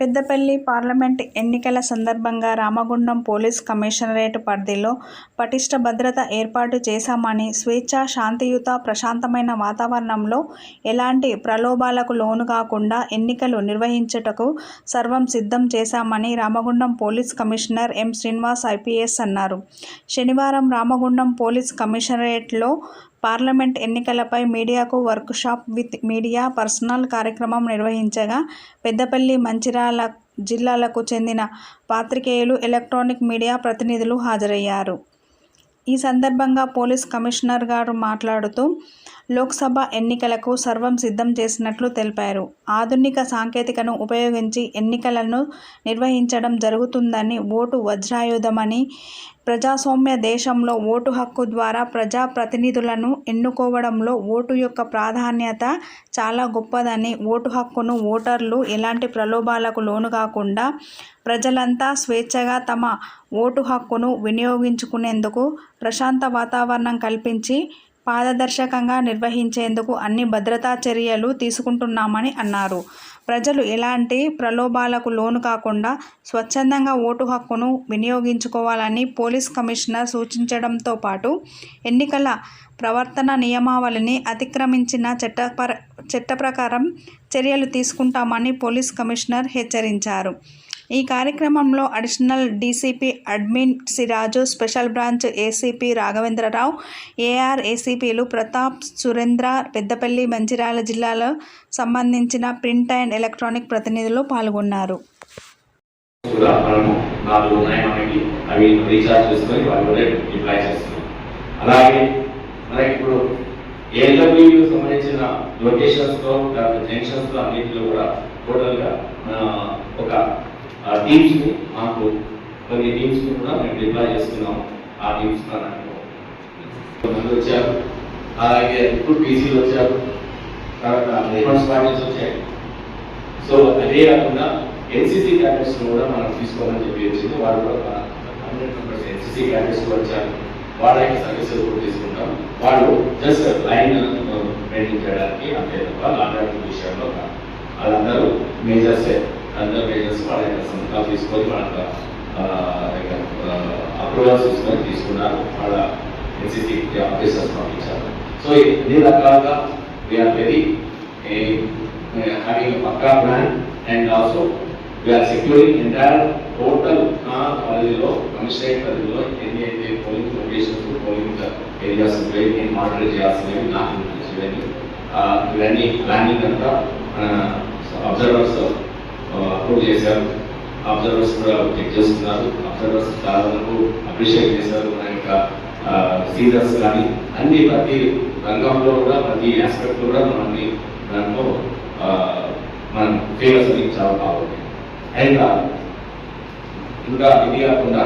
Peddapalli parliament ఎన్నికల సందర్భంగా Ramagundam police commissionerate పరిధిలో పటిష్ట భద్రత ఏర్పాటు చేశామని స్వేచ్ఛ శాంతియుత ప్రశాంతమైన వాతావరణంలో ఎలాంటి ప్రలోభాలకు లోను కాకుండా ఎన్నికలు నిర్వహించుటకు సర్వం సిద్ధం చేశామని Ramagundam police commissioner M Srinivas IPS అన్నారు. శనివారం రామగుండం పోలీస్ కమిషనరేట్లో పార్లమెంట్ ఎన్నికలపై మీడియాకు workshop with media personal కార్యక్రమం నిర్వహించగా పెద్దపల్లి మంచిర్యాల జిల్లాలకు చెందిన పాత్రికేయులు ఎలక్ట్రానిక్ మీడియా ప్రతినిధులు హాజరయ్యారు. ఈ సందర్భంగా పోలీస్ కమిషనర్ గారు మాట్లాడుతూ లోక్సభ ఎన్నికలకు సర్వం సిద్ధం చేసినట్లు తెలిపారు. ఆధునిక సాంకేతికను ఉపయోగించి ఎన్నికలను నిర్వహించడం జరుగుతుందని ఓటు వజ్రాయుధమని ప్రజాస్వామ్య దేశంలో ఓటు హక్కు ద్వారా ప్రజా ప్రతినిధులను ఎన్నుకోవడంలో ఓటు యొక్క ప్రాధాన్యత చాలా గొప్పదని ఓటు హక్కును ఓటర్లు ఎలాంటి ప్రలోభాలకు లోను కాకుండా ప్రజలంతా స్వేచ్ఛగా తమ ఓటు హక్కును వినియోగించుకునేందుకు ప్రశాంత వాతావరణం కల్పించి పారదర్శకంగా నిర్వహించేందుకు అన్ని భద్రతా చర్యలు తీసుకుంటున్నామని అన్నారు. ప్రజలు ఎలాంటి ప్రలోభాలకు లోను కాకుండా స్వచ్ఛందంగా ఓటు హక్కును వినియోగించుకోవాలని పోలీస్ కమిషనర్ సూచించడంతో పాటు ఎన్నికల ప్రవర్తన నియమావళిని అతిక్రమించిన చట్టపర చట్ట ప్రకారం చర్యలు తీసుకుంటామని పోలీస్ కమిషనర్ హెచ్చరించారు. ఈ కార్యక్రమంలో additional DCP admin Siraju special branch ACP Raghavendra Rao AR ఏసీపీలు Pratap Surendra Peddapalli Mancherial జిల్లాలో సంబంధించిన ప్రింట్ అండ్ ఎలక్ట్రానిక్ ప్రతినిధులు పాల్గొన్నారు. కూడా మనము నాలుగు ఉన్నాయి మనకి అవి రీఛార్జ్ చేసుకొని వాటి వల్ల చేస్తున్నాం అలాగే మనకి ఇప్పుడు ఏఎల్డబ్ల్యూ సంబంధించిన లొకేషన్స్తో జంక్షన్స్తో అన్నింటిలో కూడా టోటల్గా టీమ్స్ని మాకు కొన్ని టీమ్స్ని కూడా మేము డిప్లాయ్ చేస్తున్నాం. ఆ టీమ్స్ మంది వచ్చారు. అలాగే ఇప్పుడు పీసీలు వచ్చారు. తర్వాత రిఫరెన్స్ పార్టీస్ వచ్చాయి. సో అదే కాకుండా ఎన్సీసీ క్యాడెట్స్ కూడా మనం తీసుకోవాలని చెప్పి వచ్చింది. వాళ్ళు కూడా హండ్రెడ్ మెంబర్స్ ఎన్సీసీ క్యాడెట్స్ వచ్చారు. వాళ్ళకి యొక్క సర్వీసెస్ కూడా తీసుకుంటాం. వాళ్ళు జస్ట్ లైన్ మెయింటైన్ చేయడానికి అంతే తప్ప లాంటి విషయంలో కాదు. వాళ్ళందరూ మేజర్సే అందరూ మేజర్స్ వాళ్ళ సంతకాలు తీసుకొని వాళ్ళ అప్రూవల్స్ తీసుకొని తీసుకున్నారు వాళ్ళ ఎన్సీసీ ఆఫీసర్స్ పంపించారు సో ఇన్ని రకాలుగా we are very having Pakka plan and also we are securing entire total నా కాలేజీలో కమిషనరేట్ పరిధిలో ఎన్ని అయితే పోలింగ్ లొకేషన్స్ పోలింగ్ ఏరియాస్ ఉంటాయి నేను మానిటర్ చేయాల్సినవి నాకు ఇవన్నీ ఇవన్నీ ప్లానింగ్ అంతా అబ్జర్వర్స్ అప్రూవ్ చేశారు. అబ్జర్వర్స్ కూడా చెక్ చేస్తున్నారు. అబ్జర్వర్స్ చాలా వరకు అప్రిషియేట్ చేశారు. మన యొక్క సీజర్స్ కానీ అన్ని ప్రతి రంగంలో కూడా ప్రతి ఆస్పెక్ట్ కూడా మనల్ని దాంట్లో మనం ఫేమస్ అని చాలా బాగుంది అండ్ ఇంకా ఇది కాకుండా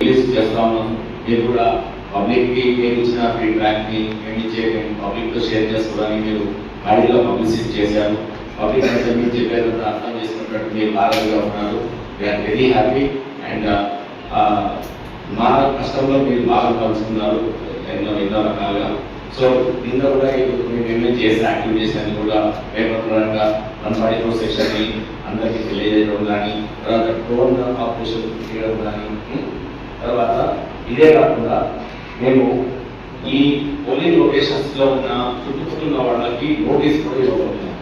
రిలీజ్ చేస్తాము. మీరు కూడా పబ్లిక్కి కి ఇచ్చిన ఫీడ్బ్యాక్ని మేము ఇచ్చే పబ్లిక్తో షేర్ చేసుకోవడానికి మీరు వాడిలో పబ్లిసిటీ చేశారు. పబ్లిక్ అంటే మీరు చెప్పేదంతా అర్థం చేసుకున్నట్టు మీరు బాగా ఉన్నారు. వీఆర్ వెరీ హ్యాపీ అండ్ మా కష్టంలో మీరు బాగా పంచుకున్నారు ఎన్నో ఎన్నో రకాలుగా. సో నిన్న కూడా ఇప్పుడు మేము ఏమేమి చేసే యాక్టివిటీస్ అన్ని కూడా పేపర్ పరంగా వన్ ఫార్టీ ఫోర్ సెక్షన్ అందరికీ తెలియజేయడం కానీ తర్వాత డ్రోన్ ఆపరేషన్ చేయడం కానీ తర్వాత ఇదే కాకుండా మేము ఈ పోలింగ్ లొకేషన్స్లో ఉన్న చుట్టుపక్కల ఉన్న వాళ్ళకి నోటీస్ కూడా ఇవ్వబోతున్నాం.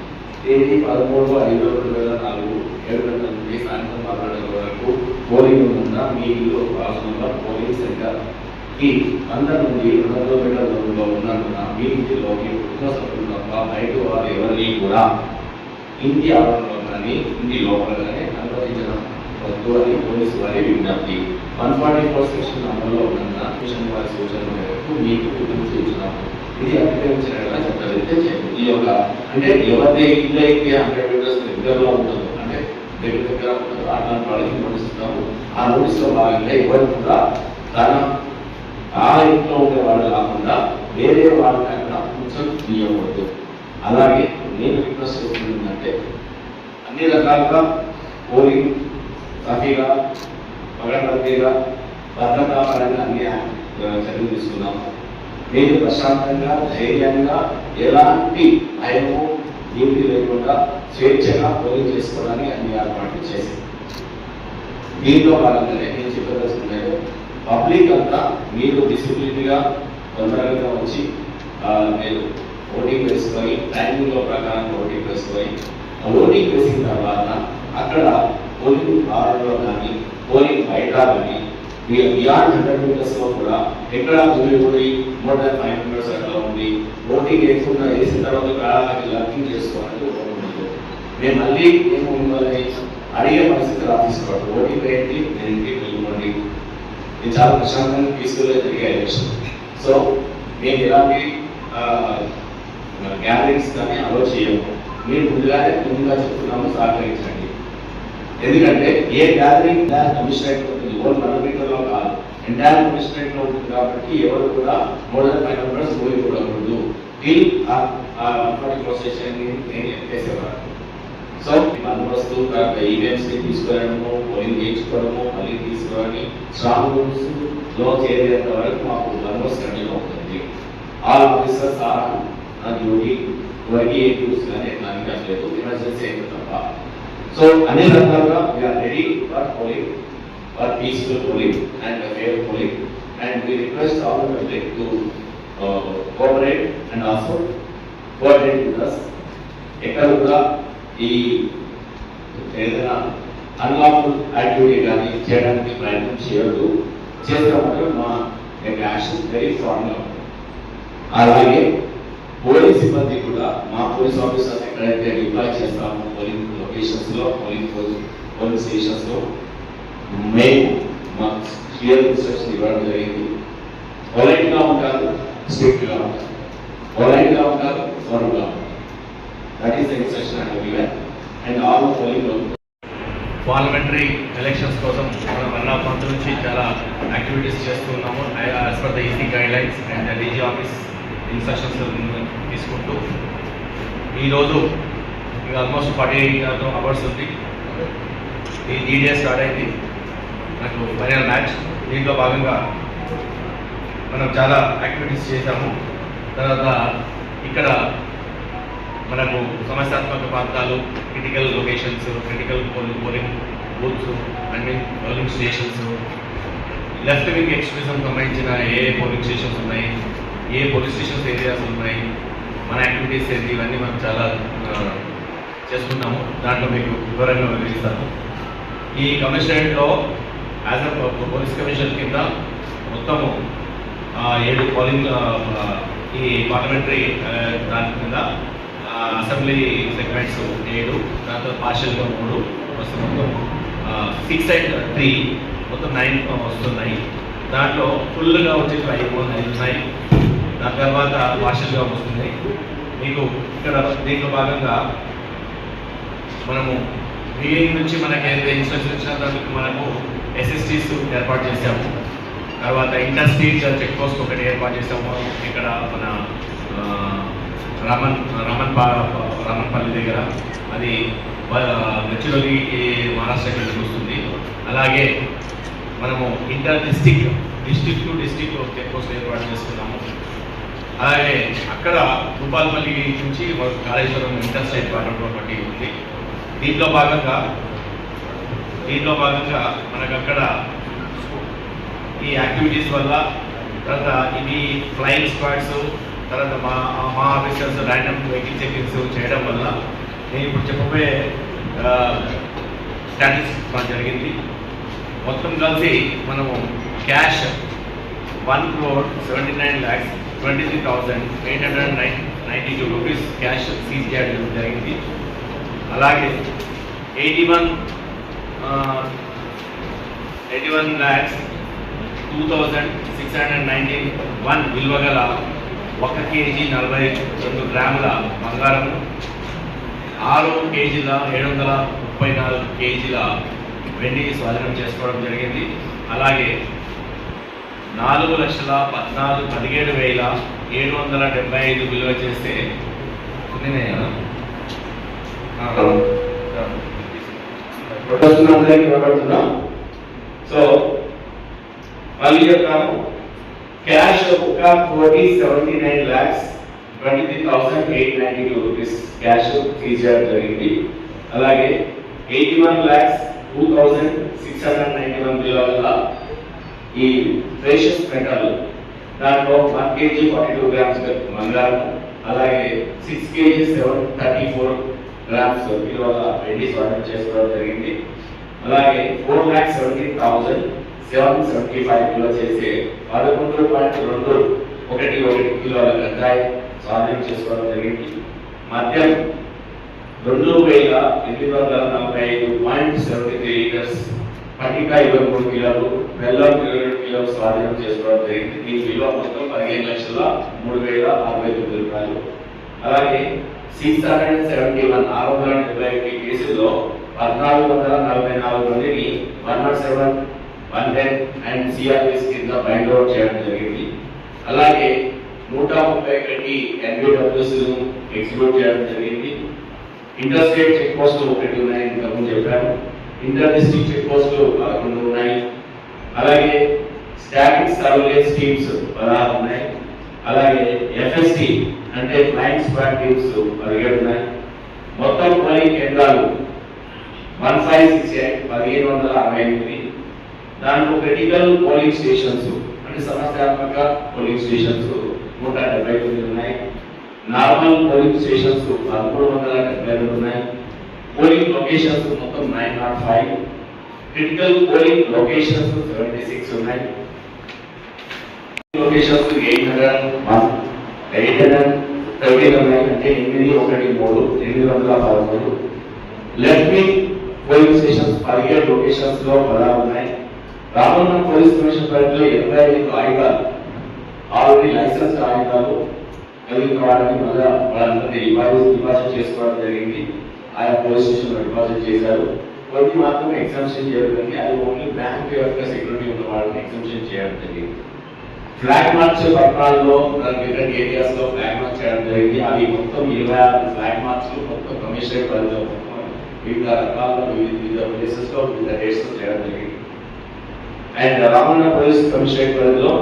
తేదీ పదమూడు ఐదు రెండు వేల నాలుగు ఏడు గంటల నుండి సాయంత్రం పదకొండు వరకు పోలింగ్ ఉన్న మీ ఇల్లు రాష్ట్రంలో పోలింగ్ సెంటర్ ఈ నుండి రెండు వందల మీటర్ల దూరంలో ఉన్నందున మీ ఇంటిలోకి కుటుంబ సభ్యులు తప్ప బయట వారు ఎవరిని కూడా ఇంటి ఆవరణలో కానీ ఇంటి లోపల కానీ అనుమతించడం వద్దు అని పోలీసు వారి విజ్ఞప్తి. వన్ ఫార్టీ ఫోర్ సెక్షన్ అమల్లో ఉన్న మిషన్ వారి సూచనల మేరకు మీకు విధించున్నాము ఇది అతిక్రమించిన చట్టరీత్యా చేయండి ఈ యొక్క అంటే ఎవరిదే ఇంట్లో అయితే హండ్రెడ్ మీటర్స్ దగ్గరలో ఉంటుంది అంటే దగ్గర దగ్గర ఉంటుంది అట్లాంటి వాళ్ళకి నోటిస్తున్నాము ఆ నోటీస్లో భాగంగా ఎవరు కూడా తన ఆ ఇంట్లో ఉండే వాళ్ళు కాకుండా వేరే వాళ్ళని అక్కడ కూర్చొని తీయకూడదు అలాగే నేను రిక్వెస్ట్ చేస్తుంది ఏంటంటే అన్ని రకాలుగా పోలింగ్ సఫీగా పగడబద్దీగా భద్రతా పరంగా అన్ని చర్యలు తీసుకున్నాము నేను ప్రశాంతంగా ధైర్యంగా ఎలాంటి భయము నీతి లేకుండా స్వేచ్ఛగా పోలింగ్ చేసుకోవాలని అన్ని ఏర్పాట్లు చేసింది దీంట్లో భాగంగానే నేను చెప్పదలుచుకున్నాను పబ్లిక్ అంతా మీరు డిసిప్లిన్గా తొందరగా వచ్చి మీరు ఓటింగ్ వేసుకొని టైమింగ్లో ప్రకారం ఓటింగ్ వేసుకొని ఆ ఓటింగ్ వేసిన తర్వాత అక్కడ పోలింగ్ హాల్లో కానీ పోలింగ్ బయట కానీ బియాండ్ హండ్రెడ్ మీటర్స్లో కూడా ఎక్కడ గుడి మోర్ దాన్ ఫైవ్ మెంబర్స్ అట్లా ఉంది. ఓటింగ్ వేసుకున్న వేసిన తర్వాత కాలాలకి చేసుకోవాలంటే మేము మళ్ళీ మేము మిమ్మల్ని అడిగే పరిస్థితి రా తీసుకోవాలి? ఓటింగ్ వేయండి నేను ఇంటికి వెళ్ళిపోండి. ఇది చాలా ప్రశాంతంగా పీస్ఫుల్గా జరిగే ఎలక్షన్ సో మేము ఇలాంటి గ్యాదరింగ్స్ కానీ అలో చేయము. మీరు ముందుగానే ముందుగా చెప్తున్నాము సహకరించండి. ఎందుకంటే ఏ గ్యాదరింగ్ కమిషన్ అయిపోతుంది ఓన్లో కాదు ఎంటైర్ కమిషనరేట్లో ఉంటుంది కాబట్టి ఎవరు కూడా మోర్ దాన్ ఫైవ్ మెంబర్స్ పోయి కూడా ఉండదు. టిల్ పర్టికులర్ సెషన్ చేసేవారు సో బందోబస్తు తర్వాత ఈవెంట్స్ని తీసుకురావడము పోలింగ్ చేయించుకోవడము మళ్ళీ తీసుకురావని స్ట్రాంగ్ రూమ్స్లో చేరేంత వరకు మాకు బందోబస్తు కంటిన్యూ అవుతుంది. ఆల్ ఆఫీసర్స్ ఆర్ నా డ్యూటీ ఎవరికి ఏ డ్యూస్ కానీ ఎట్లా లేదు. ఎమర్జెన్సీ అయితే తప్ప సో అన్ని రకాలుగా we are ready for polling for for peaceful polling and fair polling and we request all the public to cooperate and also coordinate with us ఎక్కడ కూడా ఈ ఏదైనా అన్లాఫుల్ యాక్టివిటీ కానీ చేయడానికి ప్రయత్నం చేయొద్దు. చేస్తామంటే మా యొక్క యాక్షన్ వెరీ స్ట్రాంగ్గా ఉంటుంది. అలాగే పోలీస్ సిబ్బంది కూడా మా పోలీస్ ఆఫీసర్స్ ఎక్కడైతే డిప్లాయ్ చేస్తామో పోలింగ్ లొకేషన్స్లో పోలింగ్ పోలింగ్ స్టేషన్స్లో మా క్లియర్ ఇన్స్ట్రక్షన్ ఇవ్వడం జరిగింది పొలైట్గా ఉంటారు స్ట్రిక్ట్గా ఉంటారు పొలైట్గా ఉంటారు ఫోర్మ్గా ఉంటారు that is the instruction and given and all polling parliamentary elections కోసం మనం వన్ ఆఫ్ మంత్ నుంచి చాలా యాక్టివిటీస్ చేస్తున్నాము as per the EC guidelines and DG office instructions తీసుకుంటూ. ఈరోజు ఇక ఆల్మోస్ట్ ఫార్టీ ఎయిట్ అవర్స్ ఉంది ఈ జీడిఎస్ స్టార్ట్ అయింది. నాకు ఫైనల్ మ్యాచ్ దీంట్లో భాగంగా మనం చాలా యాక్టివిటీస్ చేశాము. తర్వాత ఇక్కడ మనకు సమస్యాత్మక ప్రాంతాలు critical locations critical polling booths and polling stations left wing extremism సంబంధించిన ఏ పోలింగ్ స్టేషన్స్ ఉన్నాయి? ఏ పోలీస్ స్టేషన్స్ ఏరియాస్ ఉన్నాయి? మన యాక్టివిటీస్ ఏంటి? ఇవన్నీ మనం చాలా చేసుకున్నాము దాంట్లో మీకు వివరంగా వివరిస్తాను. ఈ కమిషనరేట్లో యాజ్ అ పోలీస్ కమిషన్ కింద మొత్తము ఏడు పోలింగ్ ఈ పార్లమెంటరీ దాని కింద అసెంబ్లీ సెగ్మెంట్స్ ఏడు దాంతో పార్షల్గా మూడు వస్తే మొత్తం సిక్స్ అండ్ త్రీ మొత్తం నైన్ వస్తున్నాయి. దాంట్లో ఫుల్గా వచ్చి ఐదు ఐదు ఉన్నాయి. దాని తర్వాత పార్షల్గా వస్తుంది మీకు ఇక్కడ దీంట్లో భాగంగా మనము బిగినింగ్ నుంచి మనకి ఏదైతే ఇన్స్ట్రక్షన్ ఇచ్చిన దానికి మనము ఎస్ఎస్టీస్ ఏర్పాటు చేసాము తర్వాత ఇంటర్ స్టేట్ చెక్ పోస్ట్ ఒకటి ఏర్పాటు చేసాము ఇక్కడ మన రమన్ రమన్ రమన్పల్లి దగ్గర. అది గచ్చిరోగి మహారాష్ట్ర వెళ్ళి వస్తుంది. అలాగే మనము inter district district to district check post ఏర్పాటు చేసుకున్నాము. అలాగే అక్కడ భూపాల్పల్లి నుంచి కాళేశ్వరం ఇంటర్ స్టేట్ వాటర్ ఒకటి ఉంది. దీంట్లో భాగంగా దీంట్లో భాగంగా మనకు అక్కడ ఈ యాక్టివిటీస్ వల్ల తర్వాత ఇవి ఫ్లయింగ్ స్క్వాడ్స్ తర్వాత మా మా ఆఫీసర్స్ ర్యాండమ్ వెహికల్ చెకింగ్స్ చేయడం వల్ల నేను ఇప్పుడు చెప్పబోయే స్టాటిస్టిక్స్ మనకు జరిగింది. మొత్తం కలిసి మనము cash one crore seventy nine lakhs twenty three thousand eight hundred nine ninety two rupees cash seize చేయడం జరిగింది. అలాగే eighty one eighty one lakhs two thousand six hundred ninety one విలువ గల ఒక కేజీ నలభై రెండు గ్రాముల బంగారం ఆరు కేజీల ఏడు వందల ముప్పై నాలుగు కేజీల వెండి స్వాధీనం చేసుకోవడం జరిగింది. అలాగే నాలుగు లక్షల పద్నాలుగు పదిహేడు వేల ఏడు వందల డెబ్బై ఐదు విలువ చేస్తే నేనే కదా? అందరికీ సో మళ్ళీ చెప్తాను క్యాష్ ఒక కోటి seventy nine lakhs twenty three thousand eight ninety two rupees cash seize జరిగింది అలాగే eighty one lakhs two thousand six hundred ninety one బిలోల ఈ ప్రేషియస్ మెటల్ దాంట్లో one KG forty two grams బంగారం అలాగే six KG seven thirty four grams కిలోల వెండి స్వాధీనం చేసుకోవడం జరిగింది. అలాగే four lakh seventy thousand seven seventy five kilo చేసి పదకొండు పాయింట్ రెండు ఒకటి ఒకటి కిలోల గంజాయి స్వాధీనం చేసుకోవడం జరిగింది. మద్యం రెండు వేల ఎనిమిది వందల నలభై ఐదు పాయింట్ సెవెంటీ త్రీ లీటర్స్ పట్టిక ఇరవై మూడు కిలోలు బెల్లం ఇరవై ఏడు కిలోలు స్వాధీనం చేసుకోవడం జరిగింది. దీని విలువ మొత్తం పదిహేను లక్షల మూడు వేల అరవై తొమ్మిది రూపాయలు. అలాగే సిక్స్ హండ్రెడ్ సెవెంటీ వన్ ఆరు వందల డెబ్బై ఒకటి కేసుల్లో పద్నాలుగు వందల నలభై నాలుగు మందిని one not seven one ten and CrPC కింద బైండ్ అవుట్ చేయడం జరిగింది. అలాగే నూట ముప్పై ఒకటి ఎన్బిడబ్ల్యూస్ ఎగ్జిక్యూట్ చేయడం జరిగింది. ఇంటర్ స్టేట్ చెక్ పోస్టులు ఒకటి ఉన్నాయి ఇంతకుముందు చెప్పాను. ఇంటర్ డిస్ట్రిక్ట్ చెక్ పోస్టులు పదకొండు ఉన్నాయి. అలాగే స్టాటిక్ సర్వేలెన్స్ టీమ్స్ పదహారు ఉన్నాయి. అలాగే ఎఫ్ఎస్టీ అంటే ఫ్లైయింగ్ స్క్వాడ్ టీమ్స్ పదిహేడు మొత్తం పోలింగ్ కేంద్రాలు. వన్ ఫైవ్ సిక్స్ ఎయిట్ పదిహేను వందల అరవై ఎనిమిది. దాంట్లో క్రిటికల్ పోలింగ్ స్టేషన్స్ అంటే సమస్యాత్మక పోలింగ్ స్టేషన్స్ నూట డెబ్బై తొమ్మిది ఉన్నాయి. నార్మల్ పోలింగ్ స్టేషన్స్ పదమూడు వందల డెబ్బై రెండు ఉన్నాయి. పోలింగ్ లొకేషన్స్ మొత్తం nine naught five critical polling locations seventy six ఉన్నాయి. లొకేషన్స్ ఎయిట్ హండ్రెడ్ అంటే ఎనిమిది ఒకటి మూడు ఎనిమిది వందల పదమూడు. లెఫ్ట్ వింగ్ పోలింగ్ స్టేషన్స్ పదిహేడు లొకేషన్స్లో పదహారు ఉన్నాయి. రానున్న పోలీస్ కమిషన్ పరిధిలో ఇరవై ఐదు ఆయుధాలు ఆల్రెడీ లైసెన్స్ ఆయుధాలు కలిగిన వాళ్ళని మళ్ళా వాళ్ళందరినీ డిపాజిట్ డిపాజిట్ చేసుకోవడం జరిగింది. ఆయా పోలీస్ స్టేషన్లో డిపాజిట్ చేశారు. కొన్ని మాత్రం ఎగ్జామ్షన్ చేయడం జరిగింది. అది ఓన్లీ బ్యాంక్ యొక్క సెక్యూరిటీ ఉన్న వాళ్ళని ఎగ్జామ్షన్ చేయడం జరిగింది. ఫ్లాగ్ మార్చ్ పట్టణాల్లో డిఫరెంట్ ఏరియాస్లో ఫ్లాగ్ మార్చ్ చేయడం జరిగింది. అవి మొత్తం ఇరవై ఆరు ఫ్లాగ్ మార్చ్ మొత్తం కమిషనరేట్ పరిధిలో మొత్తం వివిధ రకాల వివిధ వివిధ ప్లేసెస్లో వివిధ డేట్స్ చేయడం జరిగింది. అండ్ రామన్న పోలీస్ కమిషనరేట్ పరిధిలో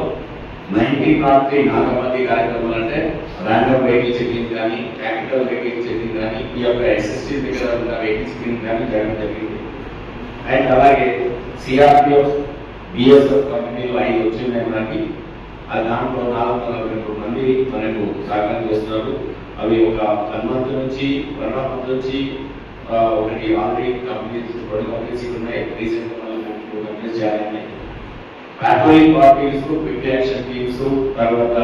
నైన్టీన్ నాట్ త్రీ నాగమతి కార్యక్రమాలు అంటే ర్యాండమ్ వెహికల్ చెక్కింగ్ కానీ క్యాపిటల్ వెహికల్ చెక్కింగ్ కానీ ఈ యొక్క ఎస్ఎస్టీ దగ్గర ఉన్న వెహికల్ చెక్కింగ్ కానీ చేయడం జరిగింది. అండ్ అలాగే సిఆర్పిఎఫ్ బిఎస్ఎఫ్ కంపెనీలు ఐదు వచ్చిందని మనకి ఆ దాంట్లో నాలుగు వందల రెండు మంది మనకు సహకారం చేస్తున్నారు. అవి ఒక వన్ నుంచి వరణాపతి నుంచి ఒకటి ఆల్రెడీ కంపెనీస్ రెండు కంపెనీస్ ఉన్నాయి. రీసెంట్ టూ కంపెనీస్ చేయాలని patrolling parties quick action teams తర్వాత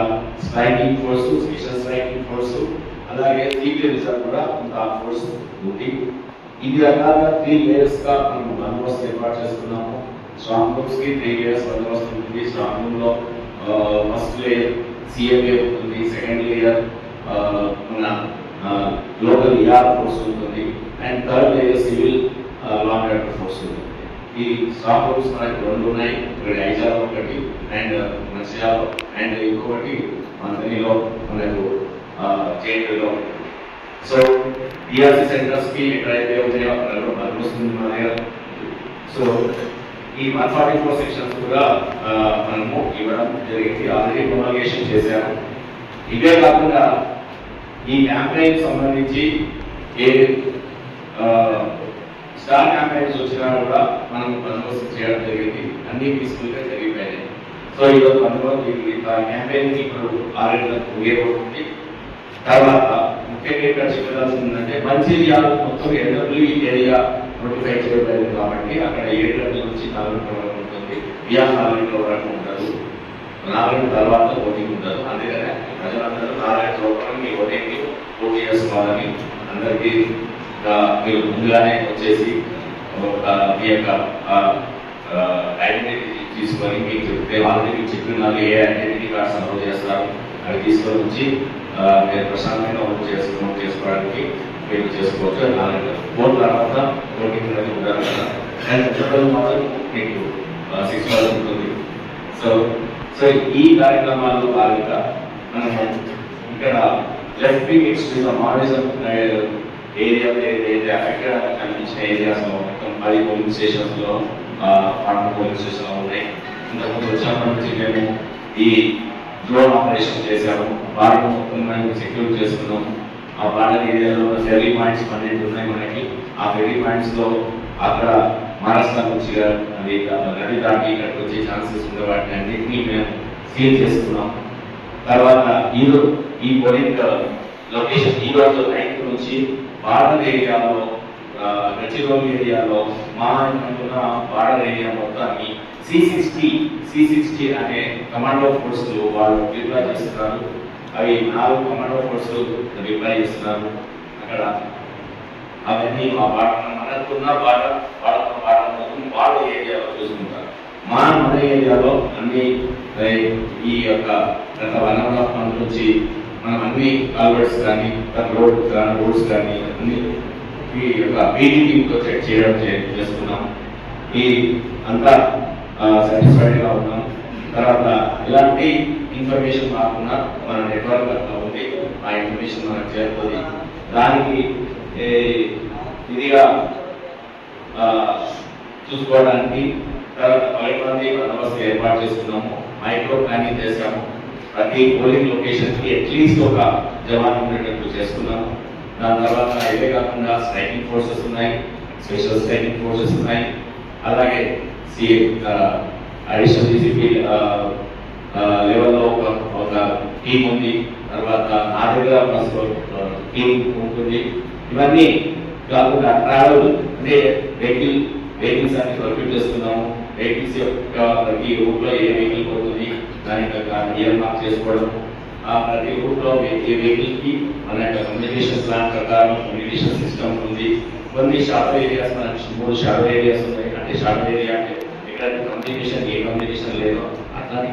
striking force special striking force అలాగే సీక్రెట్ రిజర్వ్ కూడా కొంత ఫోర్స్ ఉంది. ఇది రకాలుగా త్రీ లేయర్స్గా మనం బందోబస్తు ఏర్పాటు చేసుకున్నాము. స్ట్రాంగ్ రూమ్స్కి త్రీ లేయర్స్ బందోబస్తు ఉంటుంది. స్ట్రాంగ్ రూమ్లో ఫస్ట్ లేయర్ సిఎంఏ ఉంటుంది సెకండ్ లేయర్ మన లోకల్ ఈఆర్ ఫోర్స్ ఉంటుంది and third layer civil long and force ఉంటుంది. ఈ స్టాక్ రూమ్స్ మనకి రెండు ఉన్నాయి ఇక్కడ ఐజాలో ఒకటి అండ్ మత్స్యాలో అండ్ ఇంకొకటి మంత్రిలో మనకు జేఎన్లో సో ఈఆర్సీ సెంటర్స్కి ఎక్కడైతే ఉన్నాయో అక్కడ పనివస్తుంది మన దగ్గర సో ఈ వన్ ఫార్టీ ఫోర్ సెక్షన్స్ కూడా మనము ఇవ్వడం జరిగింది. ఆల్రెడీ ప్రొమల్గేషన్ చేశాము. ఇవే కాకుండా ఈ క్యాంపెయిన్ సంబంధించి ఏ స్టార్ క్యాంపెయిన్స్ వచ్చినా కూడా మనం బందోబస్తు చేయడం జరిగింది. అన్ని పీస్ఫుల్గా జరిగిపోయాయి. సో ఈరోజు బందోబస్తు క్యాంపెయిన్ ఇప్పుడు ఆరేళ్ళకు ముగియబోతుంది. తర్వాత ముఖ్యంగా ఇక్కడ చెప్పాల్సింది ఏంటంటే మంచిర్యాల మొత్తం ఎన్డబ్ల్యూ ఏరియా నోటిఫై చేయబడింది కాబట్టి అక్కడ ఏడు గంటల నుంచి నాలుగు గంటల వరకు ఉంటుంది. బిఆర్ నాలుగు గంటల వరకు ఉంటారు నాలుగు గంటల తర్వాత ఓటింగ్ ఉంటారు అందుకనే ప్రజలందరూ నాలుగు గంటల లోపల మీ ఓటింగ్ పూర్తి చేసుకోవాలని అందరికీ మీరు ముందుగానే వచ్చేసి ఒక మీ యొక్క ఐడెంటిటీ తీసుకొని మీకు చెప్తే వాళ్ళని మీకు చెప్పినారు ఏ ఐడెంటిటీ కార్డ్స్ అప్లోడ్ చేస్తారు అవి తీసుకొని వచ్చి మీరు ప్రశాంతంగా ఓట్ ఓట్ చేసుకోవడానికి పెళ్ళి చేసుకోవచ్చు. అలాగే ఫోన్ తర్వాత ఓటింగ్ అనేది ఉండాలి కదా. అండ్ టోటల్ మాత్రం మీకు సిక్స్ మంత్స్ ఉంటుంది. సో సో ఈ కార్యక్రమాల్లో భాగంగా మనం ఇక్కడ left wing extremism Maoism area ఏదైతే అఫెక్టెడ్ కనిపించిన ఏరియాస్లో మొత్తం పది పోలింగ్ స్టేషన్స్లో పన్నెండు పోలింగ్ స్టేషన్ ఉన్నాయి. ఇంతకుముందు వచ్చినప్పటి నుంచి మేము ఈ డ్రోన్ ఆపరేషన్ చేశాము. వారిని మొత్తం మేము సెక్యూర్ చేసుకున్నాం. ఆ బార్డర్ ఏరియాలో ఫెర్రీ పాయింట్స్ పన్నెండు ఉన్నాయి మనకి. ఆ ఫెర్రీ పాయింట్స్లో అక్కడ మహారాష్ట్ర నుంచి అది నది దాటి ఇక్కడికి వచ్చే ఛాన్సెస్ ఉండే వాటిని అన్నింటినీ మేము సీల్ చేసుకున్నాం. తర్వాత ఈరోజు ఈ పోలింగ్ లొకేషన్ ఈ రోజు నైన్త్ నుంచి బార్డర్ ఏరియాలో ఆ, ఏరియాలో మా అనుకున్న బార్డర్ ఏరియా మొత్తాన్ని సి సిక్స్టీ సి సిక్స్టీ అనే కమాండో ఫోర్స్ వాళ్ళు డిప్లాయ్ చేస్తున్నారు. అవి నాలుగు కమాండో ఫోర్స్ రిప్లై చేస్తున్నారు. అక్కడ అవన్నీ మా బార్డర్ మనకున్న బార్డర్ వాళ్ళకున్న బార్డర్ వాళ్ళ ఏరియాలో చూసుకుంటారు. మా మన ఏరియాలో అన్ని ఈ యొక్క గత వన్ అండ్ హాఫ్ మంత్ నుంచి మనం అన్ని కాల్వర్ట్స్ కానీ రోడ్ కానీ రోడ్స్ కానీ అన్ని ఈ యొక్క బీడీ టీమ్తో చెక్ చేయడం చేస్తున్నాం. ఈ అంతా సాటిస్ఫైడ్గా ఉన్నాం. తర్వాత ఇలాంటి ఇన్ఫర్మేషన్ కాకుండా మన నెట్వర్క్ అట్లా ఉంది. ఆ ఇన్ఫర్మేషన్ మనకు చేరుతుంది. దానికి ఇదిగా చూసుకోవడానికి తర్వాత పది మంది బందోబస్తు ఏర్పాటు చేసుకున్నాము. మైక్రో ప్లానింగ్ చేశాము. ప్రతి పోలింగ్ లొకేషన్కి అట్లీస్ట్ ఒక జవాన్ ఉండేటట్టు చేసుకున్నాము. దాని తర్వాత ఇవే కాకుండా స్ట్రైకింగ్ ఫోర్సెస్ ఉన్నాయి. స్పెషల్ స్ట్రైకింగ్ ఫోర్సెస్ ఉన్నాయి. అలాగే సిఏ అడిషనల్ డిసిపి లెవెల్లో ఒక ఒక టీం ఉంది. తర్వాత నా దగ్గర టీం ఉంటుంది. ఇవన్నీ కాకుండా ట్రావెల్ అంటే వెహికల్ వెహికల్స్ అన్ని ప్రొక్యూర్ చేస్తున్నాము. వెహికల్స్ యొక్క ప్రతి రూట్లో ఏ వెహికల్ పోతుంది దాని యొక్క ఇయర్ మార్క్ చేసుకోవడం ఆ ప్రతి రూట్లో ఏ వెహికల్కి మన యొక్క కమ్యూనికేషన్ ప్లాన్ ప్రకారం కమ్యూనికేషన్ సిస్టమ్ ఉంది. కొన్ని షార్ట్ ఏరియాస్ మనకి మూడు షార్ట్ ఏరియాస్ ఉన్నాయి. అంటే షార్ట్ ఏరియా అంటే ఇక్కడ కమ్యూనికేషన్ ఏ కమ్యూనికేషన్ లేదో అట్లాంటి